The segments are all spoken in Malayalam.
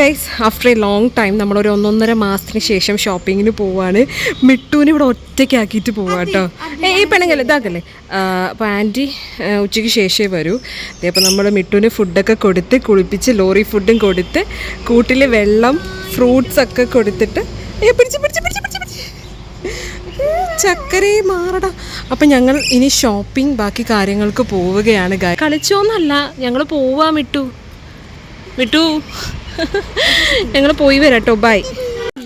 Guys after a long time നമ്മളൊരു ഒന്നൊന്നര മാസത്തിന് ശേഷം ഷോപ്പിങ്ങിന് പോവാണ്. മിട്ടുവിനെ ഇവിടെ ഒറ്റയ്ക്കാക്കിയിട്ട് പോവാ കേട്ടോ ഏ ഈ പെണ്ണുങ്ങല്ലേ ഇതാക്കല്ലേ? അപ്പോൾ ആന്റി ഉച്ചയ്ക്ക് ശേഷമേ വരൂ. അപ്പോൾ നമ്മൾ മിട്ടൂന് ഫുഡൊക്കെ കൊടുത്ത് കുളിപ്പിച്ച് ലോറി ഫുഡും കൊടുത്ത് കൂട്ടിൽ വെള്ളം ഫ്രൂട്ട്സ് ഒക്കെ കൊടുത്തിട്ട് ഏ പിടിച്ച് പിടിച്ച് പിടിച്ച് പിടിച്ച് പിടിച്ച്. ചക്കരേ മാറടാ. അപ്പം ഞങ്ങൾ ഇനി ഷോപ്പിംഗ് ബാക്കി കാര്യങ്ങൾക്ക് പോവുകയാണ് കളിച്ചോന്നല്ല ഞങ്ങൾ പോവാം മിട്ടു. മിട്ടു. ഞങ്ങൾ പോയി വരാം കേട്ടോ ബൈ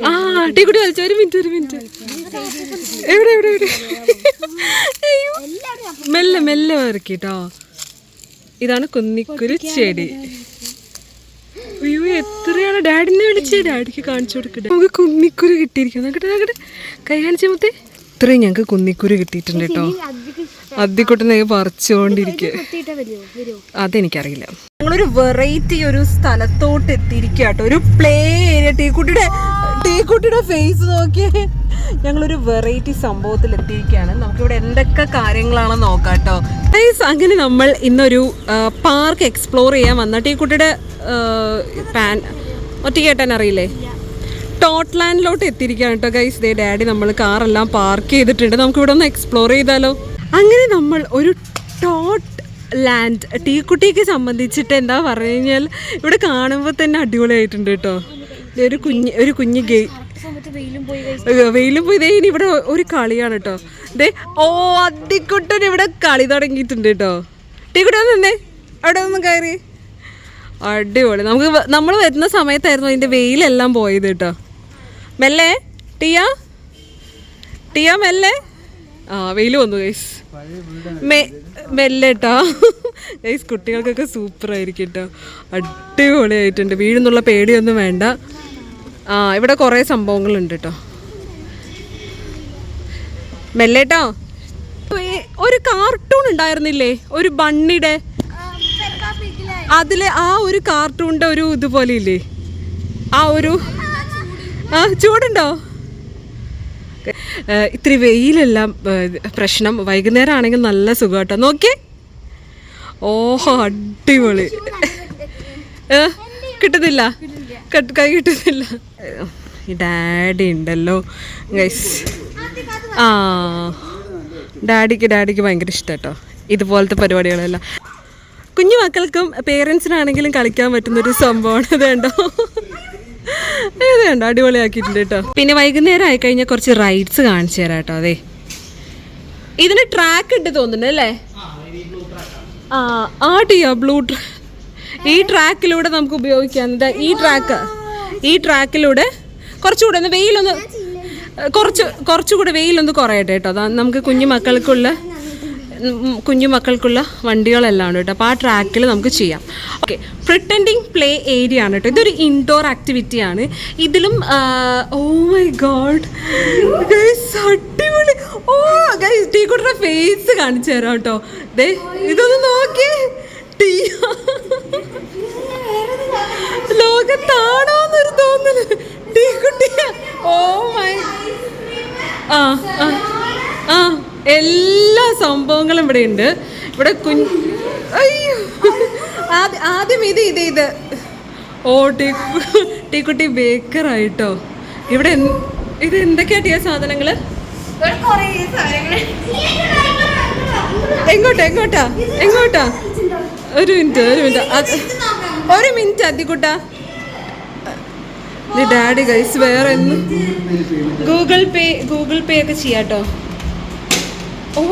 ആ ടീ കുടി കളിച്ചോ ഒരു മിനിറ്റ് ഒരു മിനിറ്റ് എവിടെ എവിടെ എവിടെ? മെല്ലെ മെല്ലെ വരക്കിട്ടോ. ഇതാണ് കുന്നിക്കുരു ചെടി. അയ്യോ എത്രയാണ്? ഡാഡിനെ വിളിച്ച് ഡാഡിക്ക് കാണിച്ചു കൊടുക്കട്ടെ. നമുക്ക് കുന്നിക്കുരു കിട്ടിയിരിക്കുന്നു. കേട്ടോ കൈ കാണിച്ച മൊത്തേ. ഇത്രയും ഞങ്ങൾക്ക് കുന്നിക്കുരു കിട്ടിയിട്ടുണ്ട് കേട്ടോ. അദ്ദിക്കുട്ടനെ പറിച്ചുകൊണ്ടിരിക്കുക. അതെനിക്കറിയില്ല. ഞങ്ങളൊരു വെറൈറ്റി ഒരു സ്ഥലത്തോട്ട് എത്തിയിരിക്കുക കേട്ടോ ഒരു പ്ലേ ഏരിയ ടീക്കുട്ടിയുടെ ടീക്കുട്ടിയുടെ ഫേസ് നോക്കിയേ. ഞങ്ങളൊരു വെറൈറ്റി സംഭവത്തിൽ എത്തിയിരിക്കുകയാണ്. നമുക്കിവിടെ എന്തൊക്കെ കാര്യങ്ങളാണ് നോക്കാട്ടോ. കേട്ടോ അങ്ങനെ നമ്മൾ ഇന്നൊരു പാർക്ക് എക്സ്പ്ലോർ ചെയ്യാൻ വന്ന ടീക്കുട്ടിയുടെ പാൻ ഒറ്റയ്ക്ക് കേട്ടാൻ അറിയില്ലേ ടോട്ട് ലാൻഡിലോട്ട് എത്തിയിരിക്കുകയാണ് കേട്ടോ ഗൈസ് ദേ ഡാഡി നമ്മൾ കാറെല്ലാം പാർക്ക് ചെയ്തിട്ടുണ്ട്. നമുക്കിവിടെ ഒന്ന് എക്സ്പ്ലോർ ചെയ്താലോ? അങ്ങനെ നമ്മൾ ഒരു ടോട്ട് ലാൻഡ് ടീക്കുട്ടിക്ക് സംബന്ധിച്ചിട്ട് എന്താ പറഞ്ഞു കഴിഞ്ഞാൽ ഇവിടെ കാണുമ്പോൾ തന്നെ അടിപൊളിയായിട്ടുണ്ട് കേട്ടോ. ഒരു കുഞ്ഞ് ഒരു കുഞ്ഞ് ഗെയ് വെയിലും പോയി. ഇനി ഇവിടെ ഒരു കളിയാണ് കേട്ടോ. ദേ ഓ അതിക്കുട്ടൻ ഇവിടെ കളി തുടങ്ങിയിട്ടുണ്ട് കേട്ടോ. ടീക്കുട്ടി നിന്നേ. അവിടെ ഒന്ന് കയറി. അടിപൊളി. നമുക്ക് നമ്മൾ വരുന്ന സമയത്തായിരുന്നു അതിന്റെ വെയിലെല്ലാം പോയത് കേട്ടോ. മെല്ലേ ടിയ. ടിയ മെല്ലേ. ആ വെയിൽ വന്നു ഗൈസ് മെല്ലെ കേട്ടോ ഗൈസ് കുട്ടികൾക്കൊക്കെ സൂപ്പർ ആയിരിക്കും കേട്ടോ. അടിപൊളിയായിട്ടുണ്ട്. വീഴുന്നുള്ള പേടിയൊന്നും വേണ്ട. ആ ഇവിടെ കുറേ സംഭവങ്ങളുണ്ട് കേട്ടോ. മെല്ലേട്ടോ ഒരു കാർട്ടൂൺ ഉണ്ടായിരുന്നില്ലേ? ഒരു ബണ്ണിയുടെ അതിലെ ആ ഒരു കാർട്ടൂണിന്റെ ഒരു ഇതുപോലെ ഇല്ലേ ആ ഒരു ആ ചൂടുണ്ടോ? ഇത്തിരി വെയിലെല്ലാം പ്രശ്നം. വൈകുന്നേരം ആണെങ്കിൽ നല്ല സുഖം കേട്ടോ നോക്കിയേ ഓഹോ അടിപൊളി. കിട്ടുന്നില്ല? കട്ട് കൈ കിട്ടുന്നില്ല. ഡാഡി ഉണ്ടല്ലോ. ഗൈസ് ആ. ഡാഡിക്ക് ഡാഡിക്ക് ഭയങ്കര ഇഷ്ടം കേട്ടോ ഇതുപോലത്തെ പരിപാടികളെല്ലാം. കുഞ്ഞു മക്കൾക്കും പേരൻസിനാണെങ്കിലും കളിക്കാൻ പറ്റുന്നൊരു സംഭവമാണ്. ഇത് കണ്ടോ? ഇത് അടിപൊളിയാക്കിയിട്ടുണ്ട് കേട്ടോ. പിന്നെ വൈകുന്നേരം ആയി കഴിഞ്ഞാൽ കുറച്ച് റൈഡ്സ് കാണിച്ചു തരാം കേട്ടോ അതെ. ഇതിന് ട്രാക്ക് ഉണ്ട് തോന്നുന്നു അല്ലേ? ആ ആ ടിയാ ബ്ലൂ ഈ ട്രാക്കിലൂടെ നമുക്ക് ഉപയോഗിക്കാം. ഈ ട്രാക്ക് ഈ ട്രാക്കിലൂടെ കുറച്ചുകൂടെ ഒന്ന് വെയിലൊന്ന് കുറച്ച് കുറച്ചുകൂടെ വെയിലൊന്ന് കുറയട്ടെ കേട്ടോ. നമുക്ക് കുഞ്ഞു മക്കൾക്കുള്ള കുഞ്ഞു മക്കൾക്കുള്ള വണ്ടികളെല്ലാം കേട്ടോ. അപ്പോൾ ആ ട്രാക്കിൽ നമുക്ക് ചെയ്യാം. ഓക്കെ പ്രിട്ടൻഡിങ് പ്ലേ ഏരിയ ആണ് കേട്ടോ. ഇതൊരു ഇൻഡോർ ആക്ടിവിറ്റി ആണ്. ഇതിലും ഓ മൈ ഗോഡ് അടിപൊളി. ഓ ഗൈസ് ഫേസ് കാണിച്ചു തരാം കേട്ടോ. ദേ ഇതൊന്ന് നോക്കിയേ ടീ. ലോകത്താണോന്നൊരു തോന്നൽ. ടീ കുട്ടി. ഓ മൈ ആ. സംഭവങ്ങളും ഇവിടെ ഉണ്ട്. ഇവിടെ കുഞ്ഞ് അയ്യോ. ആദ്യം ഇത് ഇത് ഇത്. ഓ ടീ ടീക്കുട്ടി ബേക്കറായിട്ടോ ഇവിടെ ഇത് എന്തൊക്കെയാ ടീ സാധനങ്ങൾ എങ്ങോട്ടാ എങ്ങോട്ടാ എങ്ങോട്ടാ? ഒരു മിനിറ്റ് ഒരു മിനിറ്റ്. അത് ഒരു മിനിറ്റ് അധികൂട്ടാ ഡാഡി ഗൈസ് വേറെ ഗൂഗിൾ പേ ഗൂഗിൾ പേ ഒക്കെ ചെയ്യാട്ടോ. ഓ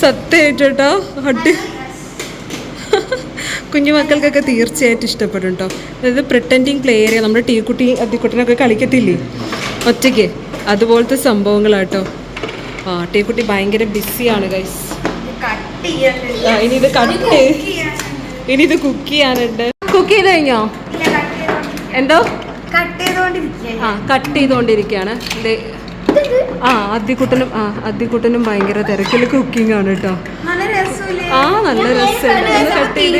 സത്യമായിട്ട് കേട്ടോ അടി കുഞ്ഞു മക്കൾക്കൊക്കെ തീർച്ചയായിട്ടും ഇഷ്ടപ്പെടും കേട്ടോ അതായത് പ്രിട്ടൻഡിങ് പ്ലേ ഏരിയ നമ്മുടെ ടീക്കുട്ടി അത്തിക്കുട്ടനൊക്കെ കളിക്കത്തില്ലേ? ഒറ്റയ്ക്ക്. അതുപോലത്തെ സംഭവങ്ങളാട്ടോ. ആ ടീക്കുട്ടി ഭയങ്കര ബിസിയാണ് ഗൈസ് ഇനിയിത് ഇനി ഇത് കട്ട് ഇനി ഇത് കുക്ക് ചെയ്യാനുണ്ട്. കുക്ക് ചെയ്ത് കഴിഞ്ഞോ? എന്തോ? ആ കട്ട് ചെയ്തുകൊണ്ടിരിക്കുകയാണ് ദേ, ആ അദ്ദിക്കുട്ടനും ആ അദ്ദിക്കുട്ടനും ഭയങ്കര തിരക്കിൽ കുക്കിംഗ് ആണ് കേട്ടോ ആ നല്ല രസമുണ്ട് ചെയ്ത്.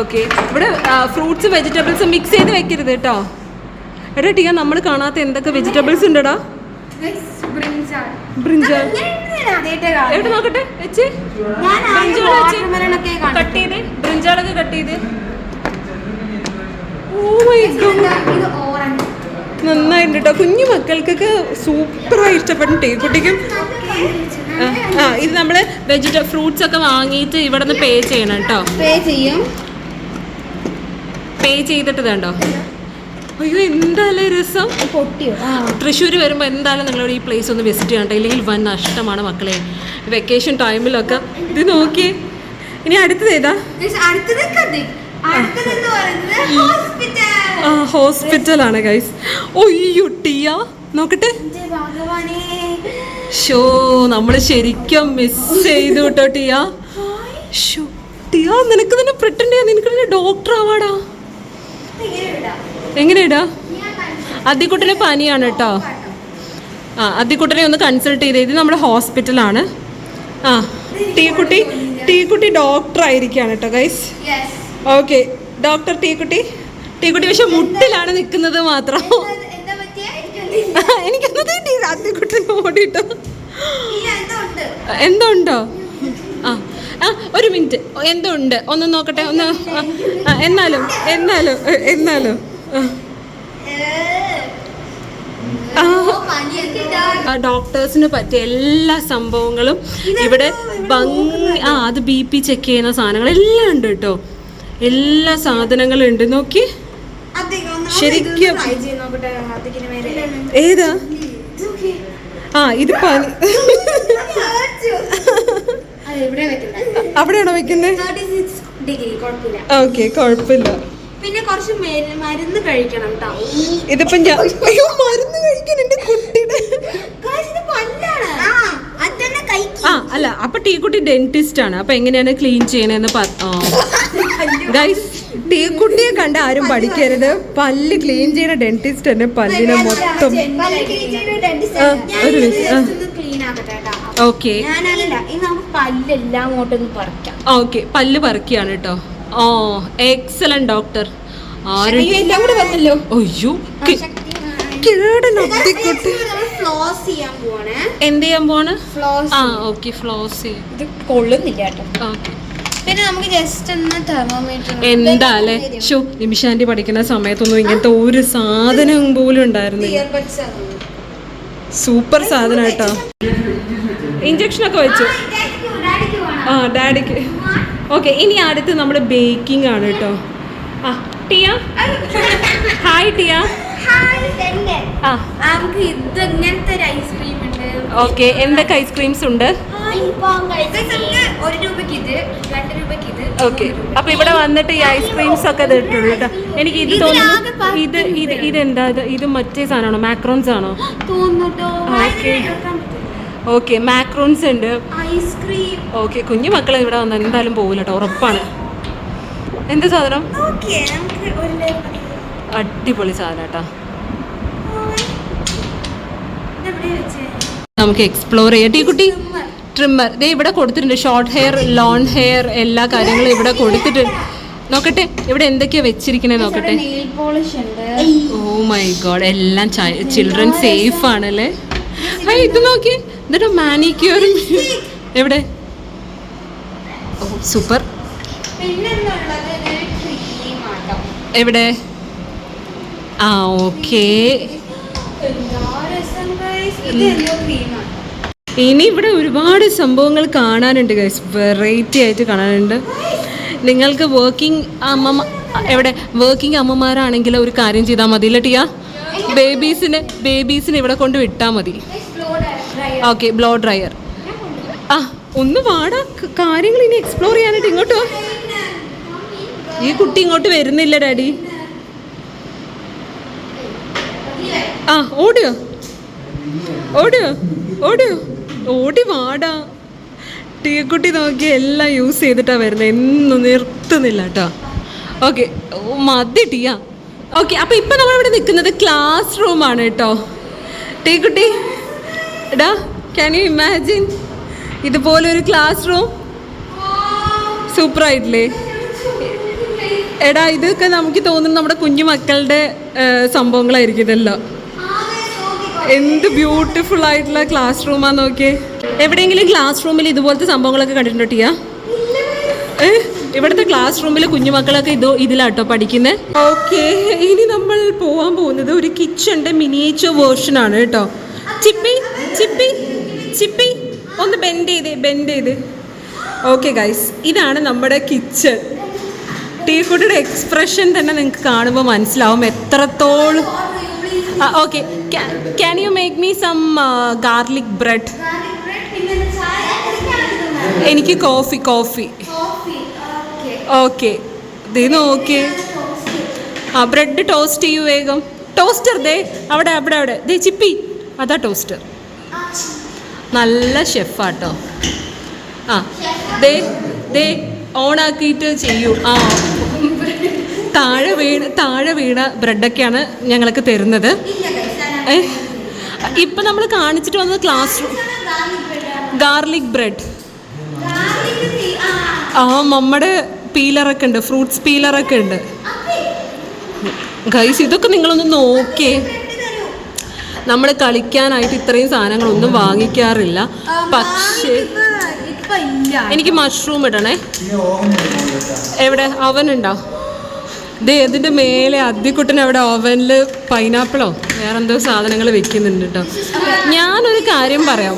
ഓക്കെ ഇവിടെ ഫ്രൂട്ട്സ് വെജിറ്റബിൾസ് മിക്സ് ചെയ്ത് വെക്കരുത് കേട്ടോ എടാ ടീ നമ്മൾ കാണാത്ത എന്തൊക്കെ വെജിറ്റബിൾസ് ഉണ്ടടാ? ബ്രിഞ്ചാൾ എവിടെ നോക്കട്ടെ? വെച്ച്. ബ്രിഞ്ചാൾ വെച്ച്. കട്ട് ചെയ്ത്. ബ്രിഞ്ചാളൊക്കെ കട്ട് ചെയ്ത്. ഓ മൈ ഗോഡ് കേട്ടോ കുഞ്ഞു മക്കൾക്കൊക്കെ സൂപ്പറായി ഇഷ്ടപ്പെടും ടീ കുട്ടിക്കും. ആ, ഇത് നമ്മൾ വെജിറ്റ ഫ്രൂട്ട്സ് ഒക്കെ വാങ്ങിയിട്ട് ഇവിടെ നിന്ന് പേ ചെയ്യണം കേട്ടോ. പേ ചെയ്യും. പേ ചെയ്തിട്ട് വേണ്ടോ അയ്യോ എന്തായാലും രസം? പൊട്ടിയോ? തൃശ്ശൂർ വരുമ്പോൾ എന്തായാലും നിങ്ങളോട് ഈ പ്ലേസ് ഒന്ന് വിസിറ്റ് ചെയ്യണ്ട ഇല്ലെങ്കിൽ വൻ നഷ്ടമാണ് മക്കളെ. വെക്കേഷൻ ടൈമിലൊക്കെ ഇത് നോക്കിയേ. ഇനി അടുത്തത് ഏതാ? ഹോസ്പിറ്റലാണ് ഗൈസ് ഒയ്യോ ടിയ നോക്കട്ടെ ഷോ നമ്മൾ ശരിക്കും മിസ് ചെയ്തു കേട്ടോ ടിയ. ഷോ ടിയ നിനക്ക് തന്നെ പ്രിട്ടൻഡ് ചെയ്യാൻ നിനക്ക് തന്നെ ഡോക്ടർ ആവാടാ. എങ്ങനെയാടാ? അദ്ദിക്കുട്ടന് പനിയാണ് കേട്ടോ ആ അതിക്കുട്ടനെ ഒന്ന് കൺസൾട്ട് ചെയ്ത്. ഇത് നമ്മുടെ ഹോസ്പിറ്റലാണ് ആ ടീക്കുട്ടി ടീക്കുട്ടി ഡോക്ടർ ആയിരിക്കുകയാണ് കേട്ടോ ഗൈസ് ഓക്കെ ഡോക്ടർ ടീക്കുട്ടി. ടീക്കുട്ടി പക്ഷെ മുട്ടിലാണ് നിൽക്കുന്നത് മാത്രം. എനിക്കൊന്നത് അദ്ദിക്കുട്ടൻ ഓടിട്ടോ. ഇല്ല എന്തോ ഉണ്ട്. ആ ആ ഒരു മിനിറ്റ്. എന്തോ ഉണ്ട്? ഒന്ന് നോക്കട്ടെ ഒന്ന് എന്നാലും എന്നാലും എന്നാലും ഡോക്ടേഴ്സിന് പറ്റിയ എല്ലാ സംഭവങ്ങളും ഇവിടെ ഭംഗി ആ അത് ബി പി ചെക്ക് ചെയ്യുന്ന സാധനങ്ങൾ എല്ലാം ഉണ്ട് കേട്ടോ. എല്ലാ സാധനങ്ങളും ഉണ്ട്. നോക്കി. ശരിക്കും. ഏതാ? ആ ഇത് പനി. അവിടെയാണോ വെക്കുന്നത് ഓക്കെ കുഴപ്പമില്ല. പിന്നെ കുറച്ച് മരുന്ന് കഴിക്കണം കേട്ടോ ഇതിപ്പോ ഞാൻ മരുന്ന് എന്റെ കുട്ടിയുടെ ആ അല്ല അപ്പൊ ടീക്കുട്ടി ഡെന്റിസ്റ്റ് ആണ്. അപ്പൊ എങ്ങനെയാണ് ക്ലീൻ ചെയ്യണെന്ന് ഗൈസ് ടീക്കുട്ടിയെ കണ്ട ആരും പഠിക്കരുത്. പല്ല് ക്ലീൻ ചെയ്യുന്ന ഡെന്റിസ്റ്റ് തന്നെ പല്ലിനെ മൊത്തം ഒരു ഓക്കെ. ഓക്കെ പല്ല് പറിക്കുകയാണ് കേട്ടോ. ഓ എക്സലന്റ് ഡോക്ടർ ആരും? അയ്യോ, കേടനൊത്തിക്കുട്ടി ഫ്ലോസ് ചെയ്യാൻ പോവാണേ. എന്ത് ചെയ്യാൻ പോണ് ഫ്ലോസ് ആ ഓക്കെ ഫ്ലോസ് ചെയ്യും. ഇത് കൊള്ളുന്നില്ല കേട്ടോ. ഓക്കെ. പിന്നെ നമുക്ക് ജസ്റ്റ് ഒന്ന് തെർമോമീറ്റർ എന്താ അല്ലേ? ഷോ നിമിഷാന്റി പഠിക്കുന്ന സമയത്തൊന്നും ഇങ്ങനത്തെ ഒരു സാധനം പോലും ഉണ്ടായിരുന്നില്ല. സൂപ്പർ സാധനം കേട്ടോ. ഇഞ്ചക്ഷൻ ഒക്കെ വെച്ചു. ആ ഡാഡിക്ക് ഓക്കെ ഇനി അടുത്ത് നമ്മൾ ബേക്കിംഗ് ആണ് കേട്ടോ. ആ ടിയ. ഹായ് ടിയ. നമുക്ക് ഇത് ഇങ്ങനത്തെ ഒരു ഐസ്ക്രീം ഉണ്ട്? ഓക്കെ എന്തൊക്കെ ഐസ്ക്രീംസ് ഉണ്ട്? ഒരു ഇത് രണ്ട് ഇത് ഓക്കെ. അപ്പൊ ഇവിടെ വന്നിട്ട് ഈ ഐസ്ക്രീംസ് ഒക്കെ ഇട്ടുള്ളൂ കേട്ടോ. എനിക്ക് ഇത് തോന്നുന്നു ഇത് ഇത് ഇതെന്താ? ഇത് ഇത് മറ്റേ സാധനമാണോ? മാക്രോൺസ് ആണോ. ഓക്കെ. മാക്രോൺസ് ഉണ്ട്. ഐസ്ക്രീം ഓക്കെ കുഞ്ഞു മക്കൾ ഇവിടെ വന്ന് എന്തായാലും പോകില്ല കേട്ടോ ഉറപ്പാണ്. എന്ത് സാധനം? ഓക്കെ നമുക്ക് ഒരു. അടിപൊളി സാധനം കേട്ടോ? നമുക്ക് എക്സ്പ്ലോർ ചെയ്യാം. ടീ കുട്ടി ട്രിമ്മർ ദേ ഇവിടെ കൊടുത്തിട്ടുണ്ട്. ഷോർട്ട് ഹെയർ ലോങ് ഹെയർ എല്ലാ കാര്യങ്ങളും ഇവിടെ കൊടുത്തിട്ടുണ്ട് നോക്കട്ടെ ഇവിടെ എന്തൊക്കെയാ വെച്ചിരിക്കണേ നോക്കട്ടെ. ഓ മൈ ഗോഡ് എല്ലാം ചിൽഡ്രൻ സേഫ് ആണല്ലേ? ആ ഇത് നോക്കി. എന്നിട്ട് മാനിക്യൂറും എവിടെ? ഓ സൂപ്പർ എവിടെ? ആ ഓക്കേ. ഇനി ഇവിടെ ഒരുപാട് സംഭവങ്ങൾ കാണാനുണ്ട് ഗൈസ് വെറൈറ്റി ആയിട്ട് കാണാനുണ്ട്. നിങ്ങൾക്ക് വർക്കിംഗ് അമ്മ എവിടെ? വർക്കിംഗ് അമ്മമാരാണെങ്കിൽ ഒരു കാര്യം ചെയ്താൽ മതി ഇല്ല ടിയ? ബേബീസിന് ബേബീസിന് ഇവിടെ കൊണ്ട് വിട്ടാൽ മതി. ഓക്കെ ബ്ലോ ഡ്രയർ ആ ഒന്ന് വാടാ. കാര്യങ്ങൾ ഇനി എക്സ്പ്ലോർ ചെയ്യാനായിട്ട് ഇങ്ങോട്ടോ ഈ കുട്ടി ഇങ്ങോട്ട് വരുന്നില്ല ഡാഡി. ആ ഓടിയോ. ഓടിയോ. ഓടി വാടാ. ടീക്കുട്ടി നോക്കി എല്ലാം യൂസ് ചെയ്തിട്ടാ വരുന്നത് എന്നും നിർത്തുന്നില്ല കേട്ടോ ഓക്കെ. മതി ടീയാ. ഓക്കെ അപ്പൊ ഇപ്പൊ നമ്മളിവിടെ നിൽക്കുന്നത് ക്ലാസ് റൂമാണ് കേട്ടോ ടീക്കുട്ടി എടാ ക്യാൻ യു ഇമാജിൻ ഇതുപോലെ ഒരു ക്ലാസ് റൂം സൂപ്പർ ആയിട്ടില്ലേ? എടാ ഇതൊക്കെ നമുക്ക് തോന്നുന്നു നമ്മുടെ കുഞ്ഞു മക്കളുടെ സംഭവങ്ങളായിരിക്കും ഇതെല്ലാം. എന്ത് ബ്യൂട്ടിഫുൾ ആയിട്ടുള്ള ക്ലാസ് റൂമാ നോക്കിയേ. എവിടെയെങ്കിലും ക്ലാസ് റൂമിൽ ഇതുപോലത്തെ സംഭവങ്ങളൊക്കെ കണ്ടിട്ടുണ്ടോ ടിയ? ഇവിടുത്തെ ക്ലാസ് റൂമിൽ കുഞ്ഞുമക്കളൊക്കെ ഇതോ ഇതിലാട്ടോ പഠിക്കുന്നത് ഓക്കെ ഇനി നമ്മൾ പോവാൻ പോകുന്നത് ഒരു കിച്ചണിന്റെ മിനിയേച്ചർ വേർഷൻ ആണ് കേട്ടോ. ചിപ്പി ചിപ്പി ചിപ്പി ഒന്ന് ബെൻഡ് ചെയ്തേ ബെൻഡ് ചെയ്ത്. ഓക്കെ ഗൈസ് ഇതാണ് നമ്മുടെ കിച്ചൺ ടീക്കുട്ടിയുടെ എക്സ്പ്രഷൻ തന്നെ നിങ്ങൾക്ക് കാണുമ്പോൾ മനസ്സിലാവും എത്രത്തോളം okay can you make me some garlic bread എനിക്ക് കോഫി കോഫി ഓക്കെ ഇത് നോക്കി. ആ ബ്രെഡ് ടോസ്റ്റ് ചെയ്യൂ വേഗം. ടോസ്റ്റർ ദേ അവിടെ അവിടെ അവിടെ. ദേ ചിപ്പി. അതാ ടോസ്റ്റർ നല്ല ഷെഫാട്ടോ. ആ ദേ ദേ ഓണാക്കിയിട്ട് ചെയ്യൂ. ആ താഴെ വീണ് താഴെ വീണ ബ്രെഡൊക്കെയാണ് ഞങ്ങൾക്ക് തരുന്നത്. ഇപ്പം നമ്മൾ കാണിച്ചിട്ട് വന്നത് ക്ലാസ് റൂം ഗാർലിക് ബ്രെഡ്. ആ നമ്മുടെ പീലറൊക്കെ ഉണ്ട് ഫ്രൂട്ട്സ് പീലറൊക്കെ ഉണ്ട്. ഗൈസ് ഇതൊക്കെ നിങ്ങളൊന്ന് നോക്കേ നമ്മൾ കളിക്കാനായിട്ട് ഇത്രയും സാധനങ്ങളൊന്നും വാങ്ങിക്കാറില്ല. പക്ഷേ എനിക്ക് മഷ്റൂം ഇടണേ. എവിടെ? അവനുണ്ടോ? ദേ ഇതിന്റെ മേലെ അദ്ദിക്കുട്ടൻ അവിടെ ഓവനിൽ പൈനാപ്പിളോ വേറെന്തോ സാധനങ്ങൾ വെക്കുന്നുണ്ട് കേട്ടോ ഞാനൊരു കാര്യം പറയാം.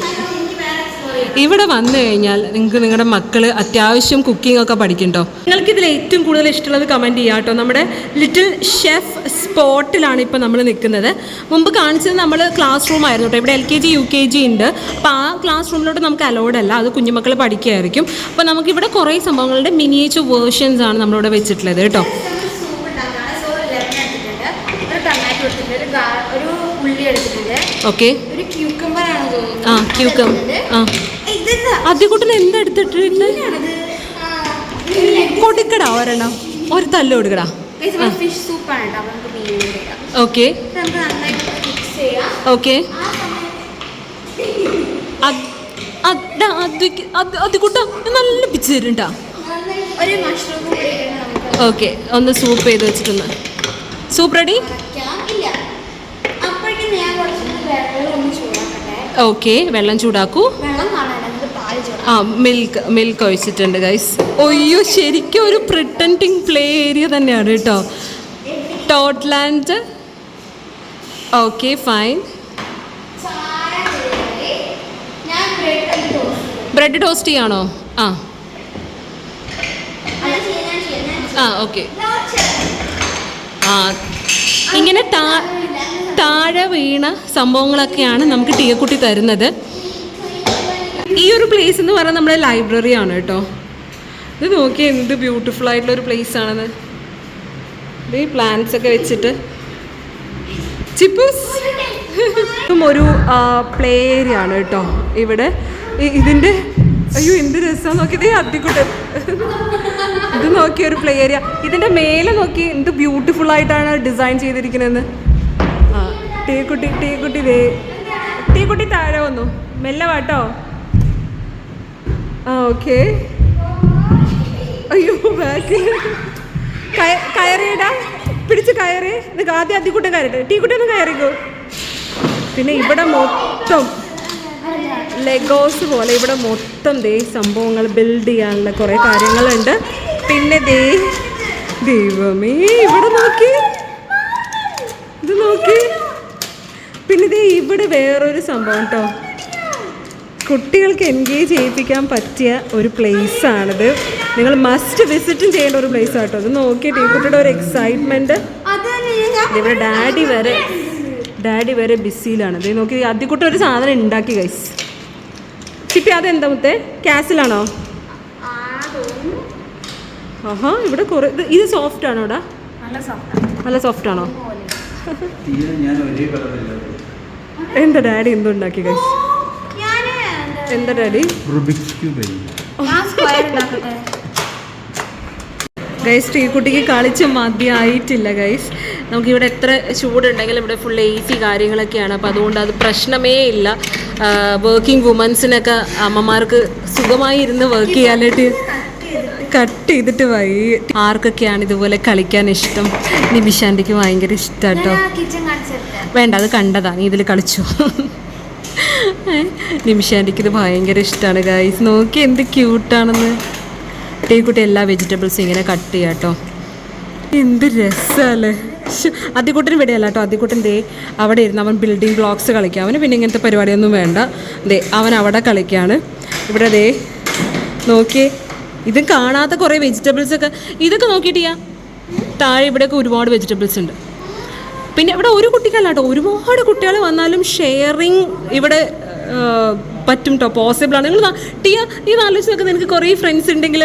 ഇവിടെ വന്നു കഴിഞ്ഞാൽ നിങ്ങൾക്ക് നിങ്ങളുടെ മക്കൾ അത്യാവശ്യം കുക്കിംഗ് ഒക്കെ പഠിക്കണ്ടോ നിങ്ങൾക്ക് ഇതിൽ ഏറ്റവും കൂടുതൽ ഇഷ്ടമുള്ളത് കമന്റ് ചെയ്യാം കേട്ടോ നമ്മുടെ ലിറ്റിൽ ഷെഫ് സ്പോട്ടിലാണ് ഇപ്പോൾ നമ്മൾ നിൽക്കുന്നത് മുമ്പ് കാണിച്ചത് നമ്മൾ ക്ലാസ് റൂം ആയിരുന്നു കേട്ടോ ഇവിടെ L K G U K G ഉണ്ട്. അപ്പോൾ ആ ക്ലാസ് റൂമിലോട്ട് നമുക്ക് അലോഡ് അല്ല. അത് കുഞ്ഞുമക്കൾ പഠിക്കുകയായിരിക്കും അപ്പോൾ നമുക്കിവിടെ കുറേ സംഭവങ്ങളുടെ മിനിയേച്ചർ വേർഷൻസ് ആണ് നമ്മളിവിടെ വെച്ചിട്ടുള്ളത് കേട്ടോ സൂപ്പ് ഉണ്ടാക്കാണ് സോ ലെമൺ എടുത്തിട്ടുണ്ട് ഒരു ടൊമാറ്റോ എടുത്തിട്ടുണ്ട് ഒരു ഗാ- ഒരു ഉള്ളി എടുത്തിട്ടുണ്ട് ഓക്കെ. ആ ക്യൂക്കം ആ. എന്താ എടുത്തിട്ടുണ്ട് കൊടുക്കടാ ഒരെണ്ണം. ഒരു തല്ല് കൊടുക്കടാ. ഓക്കെ. ഓക്കെ. അതിക്കുട്ട. നല്ല പിച്ച് തരുണ്ടാ ഓക്കെ. ഒന്ന് സൂപ്പ് ചെയ്ത് വെച്ചിട്ടുണ്ട് സൂപ്പ് റെഡി അരയ്ക്കാം ഇല്ല അപ്പോഴേക്കും ഞാൻ കുറച്ച് വെള്ളം ഒന്ന് ചൂടാക്കട്ടെ ഓക്കെ വെള്ളം ചൂടാക്കൂ. ആ മിൽക്ക് മിൽക്ക് ഒഴിച്ചിട്ടുണ്ട് ഗൈസ് ഒയ്യോ ശരിക്കും ഒരു പ്രിട്ടന്റിങ് പ്ലേ ഏരിയ തന്നെയാണ് കേട്ടോ. Totland okay fine bread toast ചെയ്യാണോ? ആ. ആ ഓക്കെ ആ ഇങ്ങനെ താ താഴെ വീണ സംഭവങ്ങളൊക്കെയാണ് നമുക്ക് ടീയക്കുട്ടി തരുന്നത്. ഈ ഒരു പ്ലേസ് എന്ന് പറഞ്ഞാൽ നമ്മുടെ ലൈബ്രറി ആണ് കേട്ടോ. ഇത് നോക്കി എന്ത് ബ്യൂട്ടിഫുൾ ആയിട്ടുള്ള ഒരു പ്ലേസ് ആണെന്ന്. ഈ പ്ലാന്റ്സ് ഒക്കെ വെച്ചിട്ട്. ചിപ്പൂസ്. ഒരു പ്ലേ ഏരിയ ആണ് കേട്ടോ. ഇവിടെ ഇതിന്റെ അയ്യോ എന്ത് രസം നോക്കി. ഇതേ അത്തിക്കുട്ടൻ. ഇത് നോക്കിയ ഒരു പ്ലേ ഏരിയ ഇതിന്റെ മേലെ നോക്കി എന്ത് ബ്യൂട്ടിഫുൾ ആയിട്ടാണ് ഡിസൈൻ ചെയ്തിരിക്കുന്നതെന്ന്. ടീക്കുട്ടി ടീക്കുട്ടി ദേ. ടീക്കുട്ടി താഴെ വന്നു. മെല്ലെ വാട്ടോ ആ ഓക്കെ. അയ്യോ ബാക്കിൽ. കയറിയിടാ. പിടിച്ച് കയറി. നിനക്ക് ആദ്യം അത്തിക്കുട്ടൻ കയറിട്ട് ടീക്കുട്ടി ഒന്ന് കയറിക്കോ. പിന്നെ ഇവിടെ മൊത്തം ലെഗോസ് പോലെ ഇവിടെ മൊത്തം ദേ സംഭവങ്ങൾ ബിൽഡ് ചെയ്യാനുള്ള കുറേ കാര്യങ്ങളുണ്ട്. പിന്നെ ദേ ദൈവമേ ഇവിടെ നോക്കി. ഇത് നോക്കി. പിന്നെ ദേ ഇവിടെ വേറൊരു സംഭവം കേട്ടോ കുട്ടികൾക്ക് എൻഗേജ് ചെയ്യിപ്പിക്കാൻ പറ്റിയ ഒരു place ആണിത്. നിങ്ങൾ മസ്റ്റ് വിസിറ്റും ചെയ്യേണ്ട ഒരു പ്ലേസ് ആട്ടോ. അത് നോക്കിയിട്ട് ഈ കുട്ടിയുടെ ഒരു എക്സൈറ്റ്മെന്റ് ഇവിടെ ഡാഡി വരെ ഡാഡി വരെ ബിസിയിലാണ് ഇത് നോക്കി അതിക്കുട്ടി ഒരു സാധനം ഉണ്ടാക്കി ഗൈസ് ചിപ്പി അതെന്താ മുത്തേ? ക്യാസിലാണോ ആ തോന്നുന്നു ആഹാ ഇവിടെ കുറേ ഇത് ഇത് സോഫ്റ്റ് ആണോടാ ഇവിടെ? നല്ല സോഫ്റ്റ് നല്ല സോഫ്റ്റ് ആണോ തീരെ ഞാൻ ഒരേ കളറില്ല എന്താ ഡാഡി എന്തോ ഉണ്ടാക്കി എന്താ ഡാഡി? റുബിക്സ് ക്യൂബ് ഗൈസ് ഈ കുട്ടിക്ക് കളിച്ച് മതിയായിട്ടില്ല ഗൈസ് നമുക്കിവിടെ എത്ര ചൂടുണ്ടെങ്കിലും ഇവിടെ ഫുൾ എ സി കാര്യങ്ങളൊക്കെയാണ്. അപ്പോൾ അതുകൊണ്ട് അത് പ്രശ്നമേ ഇല്ല. വർക്കിംഗ് വുമൻസിനൊക്കെ അമ്മമാർക്ക് സുഖമായി ഇരുന്ന് വർക്ക് ചെയ്യാനായിട്ട്. കട്ട് ചെയ്തിട്ട് വൈ ആർക്കൊക്കെയാണ് ഇതുപോലെ കളിക്കാൻ ഇഷ്ടം? നിമിഷാന്റെക്ക് ഭയങ്കര ഇഷ്ടം കേട്ടോ ഞാൻ കിച്ചൺ കാണിച്ചിട്ട് വേണ്ട അത് കണ്ടതാ. നീ ഇതിൽ കളിച്ചു. നിമിഷാന്റെക്ക് ഇത് ഭയങ്കര ഇഷ്ടമാണ് ഗൈസ് നോക്കി എന്ത് ക്യൂട്ടാണെന്ന് ടീക്കുട്ടി എല്ലാ വെജിറ്റബിൾസും ഇങ്ങനെ കട്ട് ചെയ്യാം കേട്ടോ എന്ത് രസമല്ലേ അതിക്കുട്ടന് ഇവിടെയല്ല കേട്ടോ അതിക്കുട്ടൻ ദേ അവിടെ ഇരുന്ന് അവൻ ബിൽഡിംഗ് ബ്ലോക്സ് കളിക്കുക അവന് പിന്നെ ഇങ്ങനത്തെ പരിപാടിയൊന്നും വേണ്ട. ദേ അവൻ അവിടെ കളിക്കുകയാണ് ഇവിടെ ദേ നോക്കിയേ. ഇത് കാണാത്ത കുറേ വെജിറ്റബിൾസ് ഒക്കെ. ഇതൊക്കെ നോക്കിയിട്ടിയാ താഴെ ഇവിടെയൊക്കെ ഒരുപാട് വെജിറ്റബിൾസ് ഉണ്ട്. പിന്നെ ഇവിടെ ഒരു കുട്ടിക്കല്ല കേട്ടോ ഒരുപാട് കുട്ടികൾ വന്നാലും ഷെയറിങ് ഇവിടെ പറ്റും കേട്ടോ പോസിബിൾ ആണ്. നിങ്ങൾ ടിയ ഈ ആലോചിച്ച് നോക്കുക നിനക്ക് കുറേ ഫ്രണ്ട്സ് ഉണ്ടെങ്കിൽ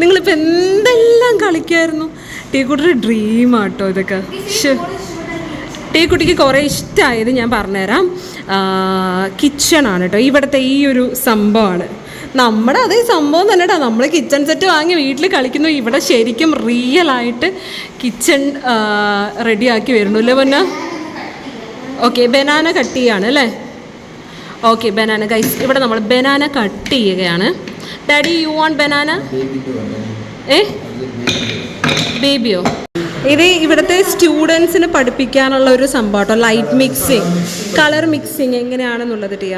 നിങ്ങളിപ്പോൾ എന്തെല്ലാം കളിക്കുമായിരുന്നു ടീ കുട്ടിയുടെ ഡ്രീമാട്ടോ ഇതൊക്കെ. ശ്ശെ. ടീ കുട്ടിക്ക് കുറേ ഇഷ്ടമായത് ഞാൻ പറഞ്ഞുതരാം. കിച്ചണാണ് കേട്ടോ ഇവിടുത്തെ ഈ ഒരു സംഭവമാണ്. നമ്മുടെ അതേ സംഭവം തന്നെ കേട്ടോ നമ്മൾ കിച്ചൺ സെറ്റ് വാങ്ങി വീട്ടിൽ കളിക്കുന്നു. ഇവിടെ ശരിക്കും റിയൽ ആയിട്ട് കിച്ചൺ റെഡിയാക്കി വരുന്നു അല്ലേ പൊന്ന? ഓക്കെ ബനാന കട്ട് ചെയ്യാണ് അല്ലേ? ഓക്കെ ബനാന ഗൈസ് ഇവിടെ നമ്മൾ ബനാന കട്ട് ചെയ്യുകയാണ്. ഡാഡി യു വോണ്ട് ബനാന ഏ ബേബിയോ ഇത് ഇവിടുത്തെ സ്റ്റുഡൻസിന് പഠിപ്പിക്കാനുള്ള ഒരു സംഭവം കേട്ടോ. ലൈറ്റ് മിക്സിങ് കളർ മിക്സിങ് എങ്ങനെയാണെന്നുള്ളത് ടിയ?